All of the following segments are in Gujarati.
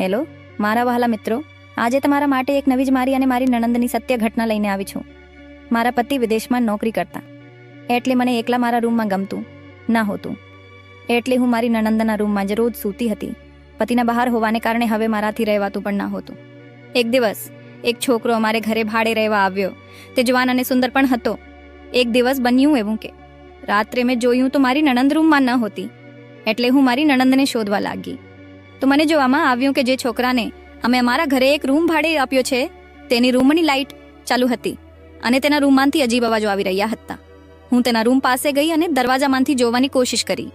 હેલો, મારા વહાલા મિત્રો, આજે તમારા માટે એક નવી જ મારી અને મારી નણંદની સત્ય ઘટના લઈને આવી છું. મારા પતિ વિદેશમાં નોકરી કરતા. એટલે મને એકલા મારા રૂમમાં ગમતું, ના હોતું. એટલે હું મારી નણંદના રૂમમાં જ રોજ સૂતી હતી. પતિના બહાર હોવાને કારણે હવે મારાથી રહેવાતું પણ ના હોતું. એક દિવસ, એક છોકરો અમારે ઘરે ભાડે રહેવા આવ્યો. તે જવાન અને સુંદર પણ હતો. એક દિવસ બન્યું એવું કે, રાત્રે મેં જોયું તો મારી નણંદ રૂમમાં ન હોતી. એટલે હું મારી નણંદને શોધવા લાગી. તો મને જોવામાં આવ્યું કે જે છોકરાને અમે અમારા ઘરે એક રૂમ ભાડે આપ્યો છે, તેની રૂમની લાઇટ ચાલુ હતી અને તેના રૂમમાંથી અજીબ અવાજો આવી રહ્યા હતા. હું તેના રૂમ પાસે ગઈ અને દરવાજામાંથી જોવાની કોશિશ કરી.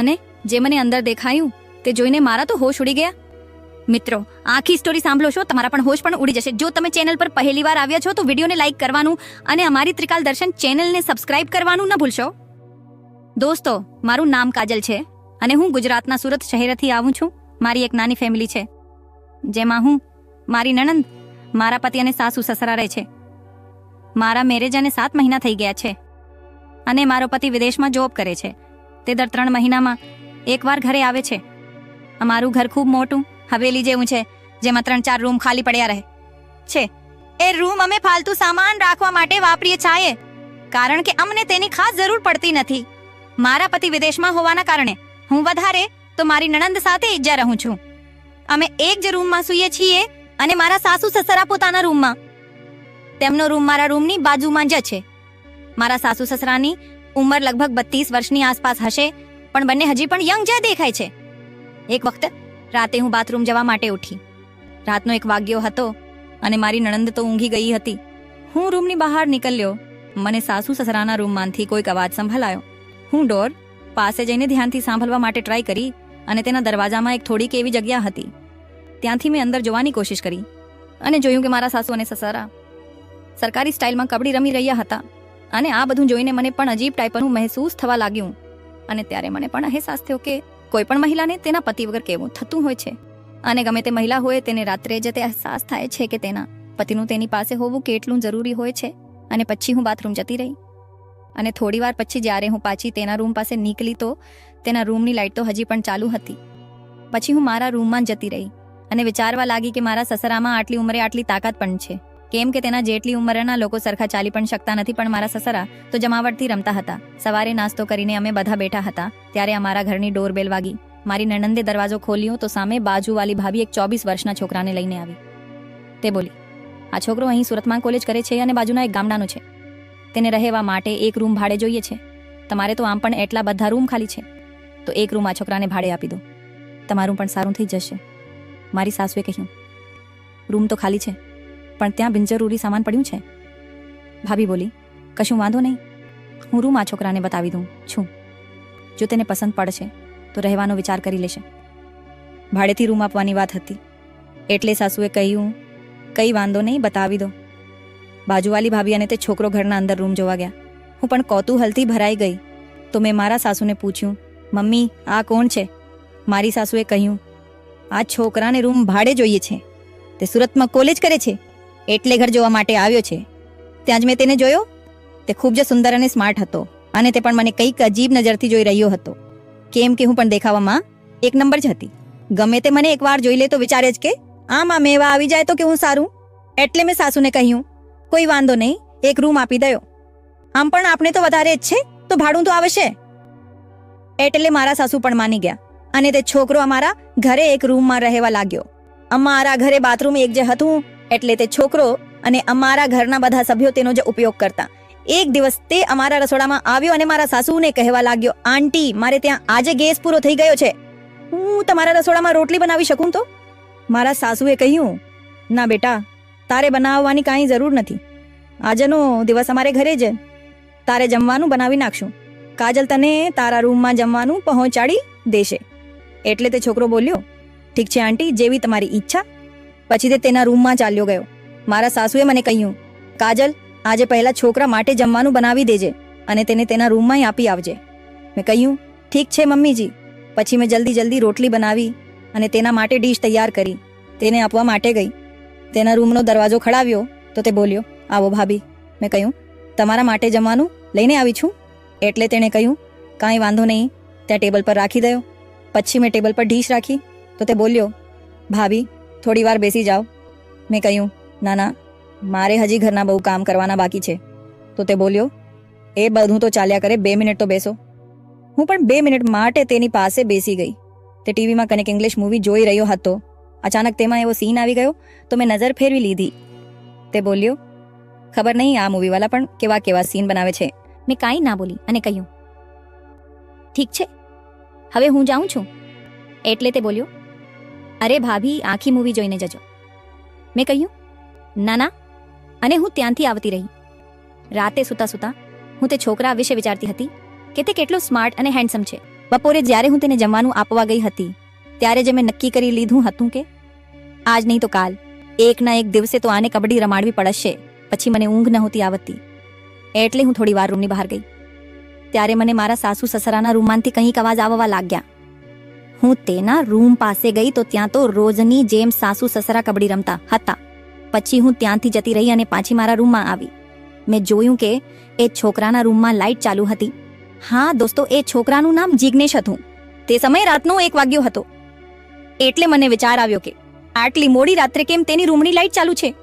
અને જે મને અંદર દેખાયું તે જોઈને મારા તો હોશ ઉડી ગયા. મિત્રો, આખી સ્ટોરી સાંભળો છો, તમારા પણ હોશ પણ ઉડી જશે. જો તમે ચેનલ પર પહેલી વાર આવ્યા છો તો વિડીયોને લાઇક કરવાનું અને અમારી ત્રિકાલ દર્શન ચેનલને સબસ્ક્રાઇબ કરવાનું ન ભૂલશો. દોસ્તો, મારું નામ કાજલ છે. અને હું ગુજરાતના સુરત શહેરથી આવું છું. મારી એક નાની ફેમિલી છે. જેમાં હું, મારી નણંદ, મારા પતિ અને સાસુ સસરા રહે છે. મારા મેરેજ અને સાત મહિના થઈ ગયા છે. અને મારો પતિ વિદેશમાં જોબ કરે છે. તે દર ત્રણ મહિનામાં એકવાર ઘરે આવે છે. અમારું ઘર ખૂબ મોટું, હવેલી જેવું છે, જેમાં ત્રણ ચાર રૂમ ખાલી પડ્યા રહે. છે. એ રૂમ અમે ફાલતુ સામાન રાખવા માટે વાપરીએ છીએ કારણ કે અમને તેની ખાસ જરૂર પડતી નથી. મારા પતિ વિદેશમાં હોવાના કારણે હું વધારે તો મારી નણંદ સાથે ઈજા રહું છું. અમે એક જ રૂમમાં સૂઈએ છીએ અને મારા સાસુ સસરા પોતાના રૂમમાં. તેમનો રૂમ મારા રૂમની બાજુમાં જ છે. મારા સાસુ સસરાની ઉંમર લગભગ બત્રીસ વર્ષની આસપાસ હશે, પણ બંને હજી પણ યંગ જ દેખાય છે. એક વખત રાતે હું બાથરૂમ જવા માટે ઉઠી. રાતનો એક વાગ્યો હતો અને મારી નણંદ તો ઊંઘી ગઈ હતી. હું રૂમની બહાર નીકળ્યો. મને સાસુ સસરાના રૂમમાંથી કોઈક અવાજ સંભળાયો. હું ડોર પાસે જઈને ધ્યાનથી સાંભળવા માટે ટ્રાય કરી અને તેના દરવાજામાં એક થોડીક એવી જગ્યા હતી. ત્યાંથી મેં અંદર જોવાની કોશિશ કરી અને જોયું કે મારા સાસુ અને સસારા સરકારી સ્ટાઇલમાં કબડી રમી રહ્યા હતા અને આ બધું જોઈને મને પણ અજીબ ટાઈપનું મહેસૂસ થવા લાગ્યું અને ત્યારે મને પણ અહેસાસ થયો કે કોઈ પણ મહિલાને તેના પતિ વગર કેવું થતું હોય છે અને ગમે તે મહિલા હોય તેને રાત્રે જ તે અહેસાસ થાય છે કે તેના પતિનું તેની પાસે હોવું કેટલું જરૂરી હોય છે અને પછી હું બાથરૂમ જતી રહી. અને થોડી વાર પછી જ્યારે હું પાછી તેના રૂમ પાસે નીકળી તો તેના રૂમની લાઇટ તો હજી પણ ચાલુ હતી. પછી હું મારા રૂમમાં જતી રહી અને વિચારવા લાગી કે મારા સસરામાં આટલી ઉંમરે આટલી તાકાત પણ છે. કેમ કે તેના જેટલી ઉંમરના લોકો સરખા ચાલી પણ શકતા નથી, પણ મારા સસરા તો જમાવટથી રમતા હતા. સવારે નાસ્તો કરીને અમે બધા બેઠા હતા. ત્યારે અમારા ઘરની ડોરબેલ વાગી. મારી નણંદે દરવાજો ખોલ્યો તો સામે બાજુવાળી ભાભી એક ચોવીસ વર્ષના છોકરાને લઈને આવી. તે બોલી, આ છોકરો અહીં સુરતમાં કોલેજ કરે છે અને બાજુના એક ગામડાનો છે. તેને રહેવા માટે એક રૂમ ભાડે જોઈએ છે. તમારે તો આમ પણ એટલા બધા રૂમ ખાલી છે. તો એક રૂમ આ છોકરાને ભાડે આપી દો. તમારું પણ સારું થઈ જશે. મારી સાસુએ કહ્યું. રૂમ તો ખાલી છે, પણ ત્યાં બિનજરૂરી સામાન પડ્યું છે. ભાભી બોલી, કશું વાંધો નહીં. હું રૂમ આ છોકરાને બતાવી દઉં, છું. જો તેને પસંદ પડશે, તો રહેવાનો વિચાર કરી લેશે. ભાડેથી રૂમ આપવાની વાત હતી. એટલે સાસુએ કહ્યું, કંઈ વાંધો નહીં, બતાવી દો. બાજુવાળી ભાભી અને તે છોકરો ઘરના અંદર રૂમ જોવા ગયા. હું પણ કૌતૂહલથી ભરાઈ ગઈ. તો મેં મારા સાસુને પૂછ્યું, મમ્મી, આ કોણ છે? મારી સાસુએ કહ્યું, આ છોકરાને રૂમ ભાડે જોઈએ છે. તે સુરતમાં કોલેજ કરે છે. એટલે ઘર જોવા માટે આવ્યો છે. ત્યાં જ મેં તેને જોયો. તે ખૂબ જ સુંદર અને સ્માર્ટ હતો અને તે પણ મને કંઈક અજીબ નજરથી જોઈ રહ્યો હતો. કેમ કે હું પણ દેખાવામાં એક નંબર જ હતી. ગમે તે મને એકવાર જોઈ લે તો વિચારે જ કે, આમાં મેવા આવી જાય તો કેવું સારું? એટલે મેં સાસુને કહ્યું કોઈ વાંધો નહીં, એક રૂમ આપી દયો. આમ પણ આપણે તો વધારે જ છે, તો ભાડું તો આવશે. એટલે મારા સાસુ પણ માની ગયા, અને તે છોકરો અમારા ઘરે એક રૂમમાં રહેવા લાગ્યો. અમારા ઘરે બાથરૂમ એક જે હતું, એટલે તે છોકરો અને અમારા ઘરના બધા સભ્યો તેનો જે ઉપયોગ કરતા. એક દિવસ તે અમારા રસોડામાં આવ્યો અને મારા સાસુને કહેવા લાગ્યો, આંટી, મારે ત્યાં આજે ગેસ પૂરો થઈ ગયો છે. હું તમારા રસોડામાં રોટલી બનાવી શકું તો? મારા સાસુએ કહ્યું, ના બેટા તારે બનાવવાની કાંઈ જરૂર નથી. આજનો દિવસ અમારે ઘરે જ. તારે જમવાનું બનાવી નાખશું. કાજલ તને તારા રૂમમાં જમવાનું પહોંચાડી દેશે. એટલે તે છોકરો બોલ્યો, ઠીક છે આંટી, જેવી તમારી ઈચ્છા. પછી તે તેના રૂમમાં ચાલ્યો ગયો. મારા સાસુએ મને કહ્યું, કાજલ, આજે પહેલા છોકરા માટે જમવાનું બનાવી દેજે અને તેને તેના રૂમમાં આપી આવજે. મેં કહ્યું, ઠીક છે મમ્મીજી. પછી મેં જલ્દી જલ્દી રોટલી બનાવી અને તેના માટે ડીશ તૈયાર કરી. તેને આપવા માટે ગઈ. તેના રૂમનો દરવાજો ખડાવ્યો તો તે બોલ્યો, આવો ભાભી. મેં કહ્યું, તમારા માટે જમવાનું લઈને આવી છું. એટલે તેણે કહ્યું, કાંઈ વાંધો નહીં. ત્યાં ટેબલ પર રાખી દયો. પછી મેં ટેબલ પર ઢીશ રાખી તો તે બોલ્યો, ભાભી, થોડી વાર બેસી જાઓ. મેં કહ્યું, ના ના, મારે હજી ઘરના બહુ કામ કરવાના બાકી છે. તો તે બોલ્યો, એ બધું તો ચાલ્યા કરે, બે મિનિટ તો બેસો. હું પણ બે મિનિટ માટે તેની પાસે બેસી ગઈ. તે ટીવીમાં કનેક ઇંગ્લિશ મૂવી જોઈ રહ્યો હતો. અચાનક તેમાં એવો સીન આવી ગયો તો મેં નજર ફેરવી લીધી. તે બોલ્યો, ખબર નહીં આ મૂવીવાલા પણ કેવા કેવા સીન બનાવે છે. મેં કાંઈ ના બોલી અને કહ્યું, ઠીક છે, હવે હું જાઉં છું. એટલે તે બોલ્યો, અરે ભાભી, આખી મૂવી જોઈને જજો. મેં કહ્યું, ના ના. અને હું ત્યાંથી આવતી રહી. રાતે સૂતા સૂતા હું તે છોકરા વિશે વિચારતી હતી કે તે કેટલો સ્માર્ટ અને હેન્ડસમ છે. બપોરે જ્યારે હું તેને જમવાનું આપવા ગઈ હતી ત્યારે જ મેં નક્કી કરી લીધું હતું કે આજ નહીં તો કાલ. એકના એક દિવસે તો આને કબડ્ડી રમાડવી પડશે. પછી મને ઊંઘ નહોતી આવતી. એટલે હું થોડી વાર રૂમની બહાર ગઈ. ત્યારે મને મારા સાસુ સસરાના રૂમમાંથી કંઈક અવાજ આવવા લાગ્યા. હું તેના રૂમ પાસે ગઈ તો ત્યાં તો રોજની જેમ સાસુ સસરા કબડ્ડી રમતા હતા. પછી હું ત્યાંથી જતી રહી અને પાછી મારા રૂમમાં આવી. મેં જોયું કે એ છોકરાના રૂમમાં લાઇટ ચાલુ હતી. હા દોસ્તો, એ છોકરાનું નામ જિગ્નેશ હતું. તે સમય રાતનો એક વાગ્યો હતો. એટલે મને વિચાર આવ્યો કે આટલી મોડી રાત્રે કેમ તેની રૂમની લાઇટ ચાલુ છે?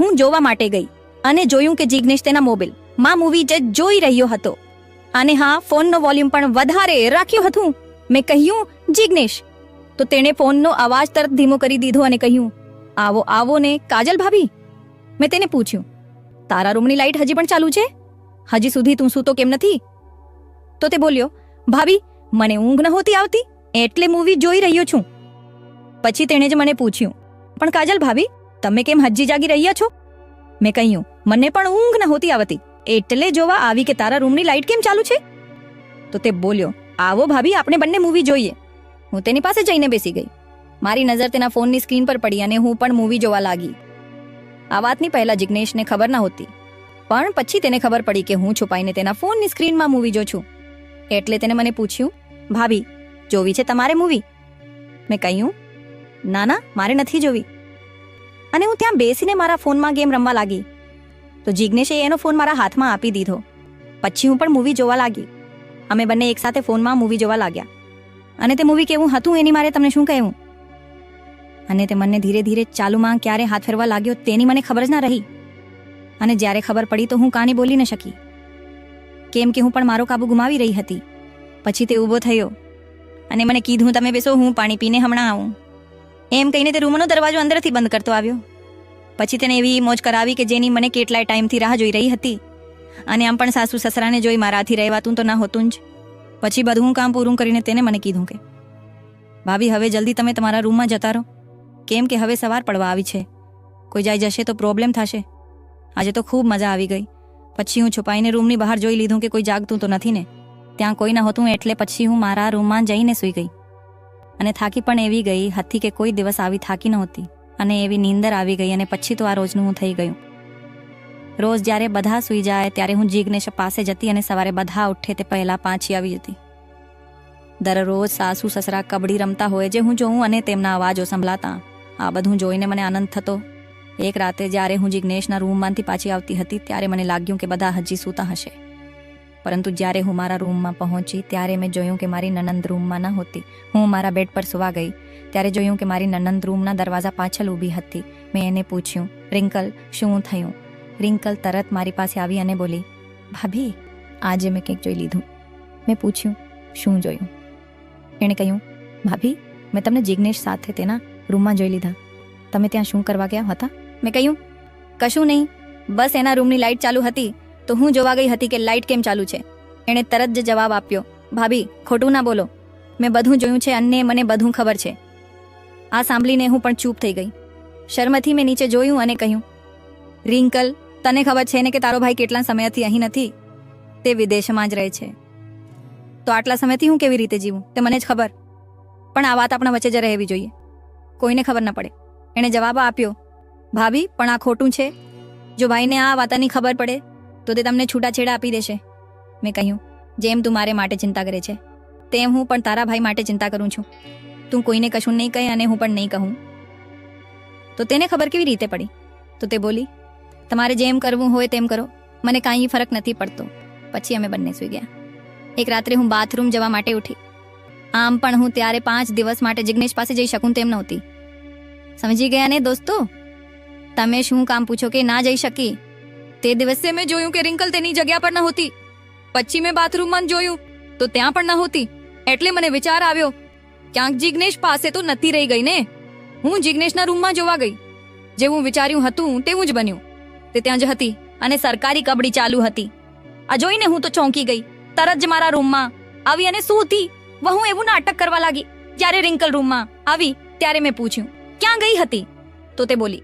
હું જોવા માટે ગઈ અને જોયું કે જિગ્નેશ તેના મોબાઈલમાં મૂવી જે જોઈ રહ્યો હતો. અને હા, ફોનનો વોલ્યુમ પણ વધારે રાખ્યું હતું. મેં કહ્યું, જિગ્નેશ. તો તેણે ફોનનો અવાજ તરત ધીમો કરી દીધો અને કહ્યું, આવો આવો ને, કાજલ ભાભી. મેં તેને પૂછ્યું, તારા રૂમની લાઇટ હજી પણ ચાલુ છે? હજી સુધી તું સૂતો કેમ નથી? તો તે બોલ્યો, ભાભી, મને ઊંઘ નહોતી આવતી, એટલે મૂવી જોઈ રહ્યો છું. પછી તેણે જ મને પૂછ્યું, પણ કાજલ ભાભી, તમે કેમ હજી જાગી રહ્યા છો? મેં કહ્યું, મને પણ ઊંઘ નહોતી આવતી, એટલે જોવા આવી કે તારા રૂમની લાઇટ કેમ ચાલુ છે? તો તે બોલ્યો, આવો ભાભી, આપણે બંને મૂવી જોઈએ. હું તેની પાસે જઈને બેસી ગઈ. મારી નજર તેના ફોનની સ્ક્રીન પર પડી અને હું પણ મૂવી જોવા લાગી. આ વાતની પહેલા જિગ્નેશને ખબર નહોતી, પણ પછી તેને ખબર પડી કે હું છુપાઈને તેના ફોનની સ્ક્રીનમાં મૂવી જો છું. એટલે તેને મને પૂછ્યું, ભાભી, જોવી છે તમારે મૂવી? મેં કહ્યું ના ના, મારે નથી જોવી. અને હું ત્યાં બેસીને મારા ફોનમાં ગેમ રમવા લાગી. તો જિગ્નેશે એનો ફોન મારા હાથમાં આપી દીધો. પછી હું પણ મૂવી જોવા લાગી. અમે બંને એકસાથે ફોનમાં મૂવી જોવા લાગ્યા. અને તે મૂવી કેવું હતું એની મારે તમને શું કહેવું? અને તે મને ધીરે ધીરે ચાલુમાં ક્યારે હાથ ફેરવા લાગ્યો તેની મને ખબર જ ના રહી. અને જ્યારે ખબર પડી તો હું કાની બોલી ન શકી. કેમ કે હું પણ મારો કાબુ ગુમાવી રહી હતી. પછી તે ઊભો થયો. અને મને કીધું, તમે બેસો, હું પાણી પીને હમણાં આવું. એમ કહીને તે રૂમનો દરવાજો અંદરથી બંધ કરતો આવ્યો. પછી તેને એવી મોજ કરાવી કે જેની મને કેટલાય ટાઈમથી રાહ જોઈ રહી હતી. અને આમ પણ સાસુ સસરાને જોઈ મારાથી રહેવાતું તો ન હોતું જ. પછી બધું કામ પૂરું કરીને તેને મને કીધું કે, ભાભી, હવે જલ્દી તમે તમારા રૂમમાં જતા રહો. કેમ કે હવે સવાર પડવા આવી છે. કોઈ જાય જશે તો પ્રોબ્લેમ થશે. આજે તો ખૂબ મજા આવી ગઈ. પછી હું છુપાઈને રૂમની બહાર જોઈ લીધું કે કોઈ જાગતું તો નથી ને. ત્યાં કોઈ ન હતું એટલે પછી હું મારા રૂમમાં જઈને સૂઈ ગઈ. અને થાકી પણ એવી ગઈ હતી કે કોઈ દિવસ આવી થાકી નહોતી. અને એવી નીંદર આવી ગઈ અને પછી તો આ રોજનું હું થઈ ગયું. રોજ જ્યારે બધા સૂઈ જાય ત્યારે હું જિગ્નેશ પાસે જતી અને સવારે બધા ઉઠે તે પહેલાં પાછી આવી જતી. દરરોજ સાસુ સસરા કબડી રમતા હોય જે હું જોઉં અને તેમના અવાજો સંભળાતા. આ બધું જોઈને મને આનંદ થતો. એક રાતે જ્યારે હું જિગ્નેશના રૂમમાંથી પાછી આવતી હતી ત્યારે મને લાગ્યું કે બધા હજી સૂતા હશે. પરંતુ જ્યારે હું મારા રૂમમાં પહોંચી, ત્યારે મેં જોયું કે મારી નનંદ રૂમમાં ન હતી. હું મારા બેડ પર સુવા ગઈ. ત્યારે જોયું કે મારી નનંદ રૂમના દરવાજા પાછળ ઊભી હતી. મેં એને પૂછ્યું, રિંકલ, શું થયું? રિંકલ તરત મારી પાસે આવી અને બોલી, ભાભી, આજે મેં કંઈક જોઈ લીધું. મેં પૂછ્યું, શું જોયું? એણે કહ્યું, ભાભી, મેં તમને જિગ્નેશ સાથે તેના રૂમમાં જોઈ લીધા. તમે ત્યાં શું કરવા ગયા હતા? મેં કહ્યું, કશું નહીં. બસ એના રૂમની લાઇટ ચાલુ હતી. તો હું જોવા ગઈ હતી કે લાઇટ કેમ ચાલુ છે? એણે તરત જ જવાબ આપ્યો, ભાભી, ખોટું ના બોલો. મેં બધું જોયું છે અને મને બધું ખબર છે. આ સાંભળીને હું પણ ચૂપ થઈ ગઈ. શર્મથી મેં નીચે જોયું અને કહ્યું, રિંકલ, તને ખબર છે ને કે તારો ભાઈ કેટલા સમયથી અહીં નથી? તે વિદેશમાં જ રહે છે. તો આટલા સમયથી હું કેવી રીતે જીવું? તે મને જ ખબર. પણ આ વાત આપણા વચ્ચે જ રહેવી જોઈએ. કોઈને ખબર ન પડે. એણે જવાબ આપ્યો, ભાભી, પણ આ ખોટું છે? જો ભાઈને આ વાતની ખબર પડે તો તે તમને છૂટાછેડા આપી દેશે. મેં કહ્યું, જેમ તું મારે માટે ચિંતા કરે છે, તેમ હું પણ તારા ભાઈ માટે ચિંતા કરું છું. તું કોઈને કશું નહીં કહે અને હું પણ નહીં કહું. તો તેને ખબર કેવી રીતે પડી? તો તે બોલી, તમારે જેમ કરવું હોય તેમ કરો. મને કાંઈ ફરક નથી પડતો. પછી અમે બંને સૂઈ ગયા. એક રાત્રે હું બાથરૂમ જવા માટે ઉઠી. આમ પણ હું ત્યારે પાંચ દિવસ માટે જિગ્નેશ પાસે જઈ શકું તેમ નહોતી. સમજી ગયા ને દોસ્તો? તમે શું કામ પૂછો કે ના જઈ શકી? તે દિવસે મેં જોયું કે રિંકલ તેની જગ્યા પર નહોતી પછી મેં બાથરૂમમાં જોયું, તો ત્યાં પણ નહોતી એટલે મને વિચાર આવ્યો, ક્યાંક જિગ્નેશ પાસે તો નથી રહી ગઈ ને? હું જિગ્નેશના રૂમમાં જોવા ગઈ. જેવું વિચાર્યું હતું તેવું જ બન્યું. તે ત્યાં જ હતી અને સરકારી કબડી ચાલુ હતી. આ જોઈને હું તો ચોંકી ગઈ. તરત જ મારા રૂમમાં આવી અને શું હતી વહુ એવું નાટક કરવા લાગી. જ્યારે રિંકલ રૂમમાં આવી, ત્યારે મેં પૂછ્યું, ક્યાં ગઈ હતી? તો તે બોલી,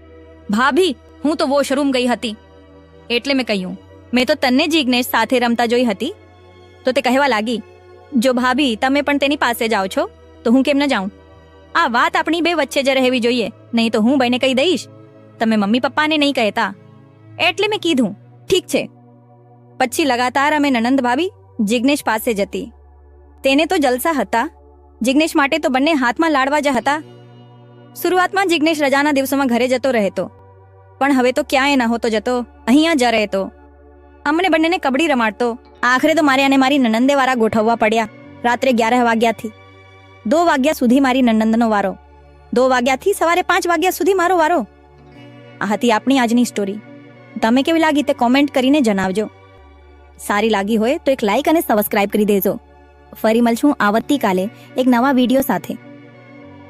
ભાભી, હું તો વોશરૂમ ગઈ હતી. એટલે મેં કહ્યું, મેં તો તને જિગ્નેશ સાથે રમતા જોઈ હતી. તો તે કહેવા લાગી, જો ભાભી, તમે પણ તેની પાસે જાઓ છો, તો હું કેમ ન જાઉં? આ વાત આપણી બે વચ્ચે જ રહેવી જોઈએ, નહીં તો હું બહેને કહી દઈશ, તમે મમ્મી પપ્પાને નહીં કહેતા. એટલે મેં કીધું, ઠીક છે. પછી લગાતાર અમે નણંદ ભાભી જિગ્નેશ પાસે જતી. તેને તો જલસા હતા, જિગ્નેશ માટે તો બંને હાથમાં લાડવા જ હતા. શરૂઆતમાં જિગ્નેશ રજાના દિવસોમાં ઘરે જતો રહેતો, પણ હવે તો ક્યાંય નહોતો જતો. અહીંયા જ રહેતો. અમને બંનેને કબડી રમાડતો. આખરે તો મારે અને મારી નનંદેવાળા ગોઠવવા પડ્યા. રાત્રે અગિયાર વાગ્યાથી. દો વાગ્યા સુધી મારી નનંદનો વારો. દો વાગ્યાથી સવારે પાંચ વાગ્યા સુધી મારો વારો. આ હતી આપણી આજની સ્ટોરી તમે કેવી લાગી તે કોમેન્ટ કરીને જણાવજો. સારી લાગી હોય તો એક લાઇક અને સબસ્ક્રાઇબ કરી દેજો. ફરી મળશું આવતીકાલે એક નવા વીડિયો સાથે.